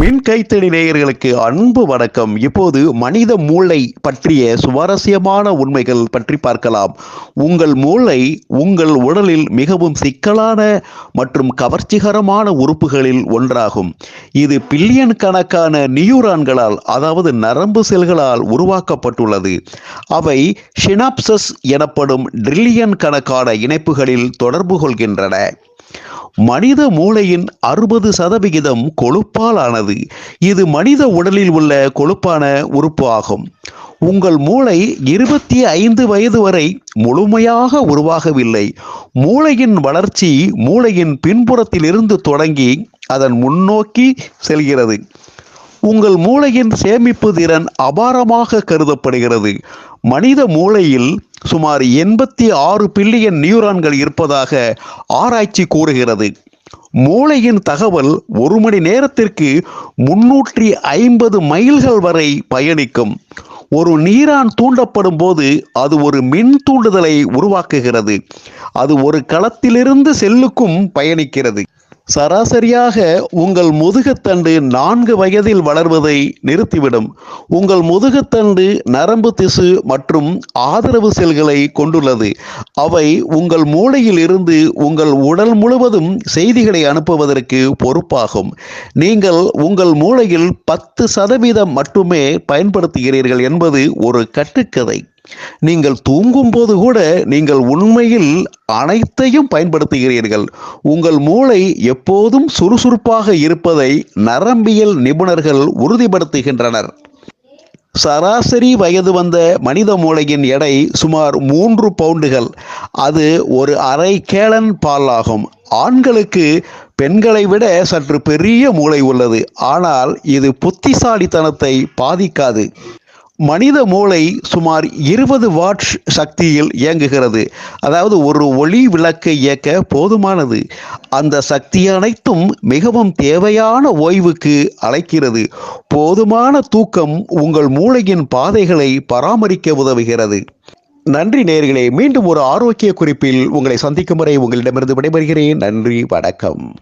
மின் கைத்தடி நேயர்களுக்கு அன்பு வணக்கம். இப்போது மனித மூளை பற்றிய சுவாரஸ்யமான உண்மைகள் பற்றி பார்க்கலாம். உங்கள் மூளை உங்கள் உடலில் மிகவும் சிக்கலான மற்றும் கவர்ச்சிகரமான உறுப்புகளில் ஒன்றாகும். இது பில்லியன் கணக்கான நியூரான்களால் அதாவது நரம்பு செல்களால் உருவாக்கப்பட்டுள்ளது. அவை ஷினாப்சஸ் எனப்படும் ட்ரில்லியன் கணக்கான இணைப்புகளில் தொடர்பு கொள்கின்றன. மனித மூளையின் அறுபது சதவிகிதம் கொழுப்பால் ஆனது. இது மனித உடலில் உள்ள கொழுப்பான உறுப்பு ஆகும். உங்கள் மூளை இருபத்தி ஐந்து வயது வரை முழுமையாக உருவாகவில்லை. மூளையின் வளர்ச்சி மூளையின் பின்புறத்திலிருந்து தொடங்கி அதன் முன்னோக்கி செல்கிறது. உங்கள் மூளையின் சேமிப்பு திறன் அபாரமாக கருதப்படுகிறது. மனித மூளையில் சுமார் எண்பத்தி ஆறு பில்லியன் நியூரான்கள் இருப்பதாக ஆராய்ச்சி கூறுகிறது. மூளையின் தகவல் ஒரு மணி நேரத்திற்கு முன்னூற்றி ஐம்பது மைல்கள் வரை பயணிக்கும். ஒரு நீரான் தூண்டப்படும் போது அது ஒரு மின் தூண்டுதலை உருவாக்குகிறது. அது ஒரு களத்திலிருந்து செல்லுக்கும் பயணிக்கிறது. சராசரியாக உங்கள் முதுகுத்தண்டு நான்கு வயதில் வளர்வதை நிறுத்திவிடும். உங்கள் முதுகுத்தண்டு நரம்பு திசு மற்றும் ஆதரவு செல்களை கொண்டுள்ளது. அவை உங்கள் மூளையில் இருந்து உங்கள் உடல் முழுவதும் செய்திகளை அனுப்புவதற்கு பொறுப்பாகும். நீங்கள் உங்கள் மூளையில் பத்து சதவீதம் மட்டுமே பயன்படுத்துகிறீர்கள் என்பது ஒரு கட்டுக்கதை. நீங்கள் தூங்கும் போது கூட நீங்கள் உண்மையில் அனைத்தையும் பயன்படுத்துகிறீர்கள். உங்கள் மூளை எப்போதும் சுறுசுறுப்பாக இருப்பதை நரம்பியல் நிபுணர்கள் உறுதிப்படுத்துகின்றனர். சராசரி வயது வந்த மனித மூளையின் எடை சுமார் மூன்று பவுண்டுகள். அது ஒரு அரை கேலன் பால் ஆகும் ஆண்களுக்கு பெண்களை விட சற்று பெரிய மூளை உள்ளது. ஆனால் இது புத்திசாலித்தனத்தை பாதிக்காது. மனித மூளை சுமார் இருபது வாட்ஸ் சக்தியில் இயங்குகிறது. அதாவது ஒரு ஒளி விளக்கை இயக்க போதுமானது. அந்த சக்தி அனைத்தும் மிகவும் தேவையான ஓய்வுக்கு அழைக்கிறது. போதுமான தூக்கம் உங்கள் மூளையின் பாதைகளை பராமரிக்க உதவுகிறது. நன்றி நேர்களே மீண்டும் ஒரு ஆரோக்கிய குறிப்பில் உங்களை சந்திக்கும் வரை உங்களிடமிருந்து விடைபெறுகிறேன். நன்றி வணக்கம்.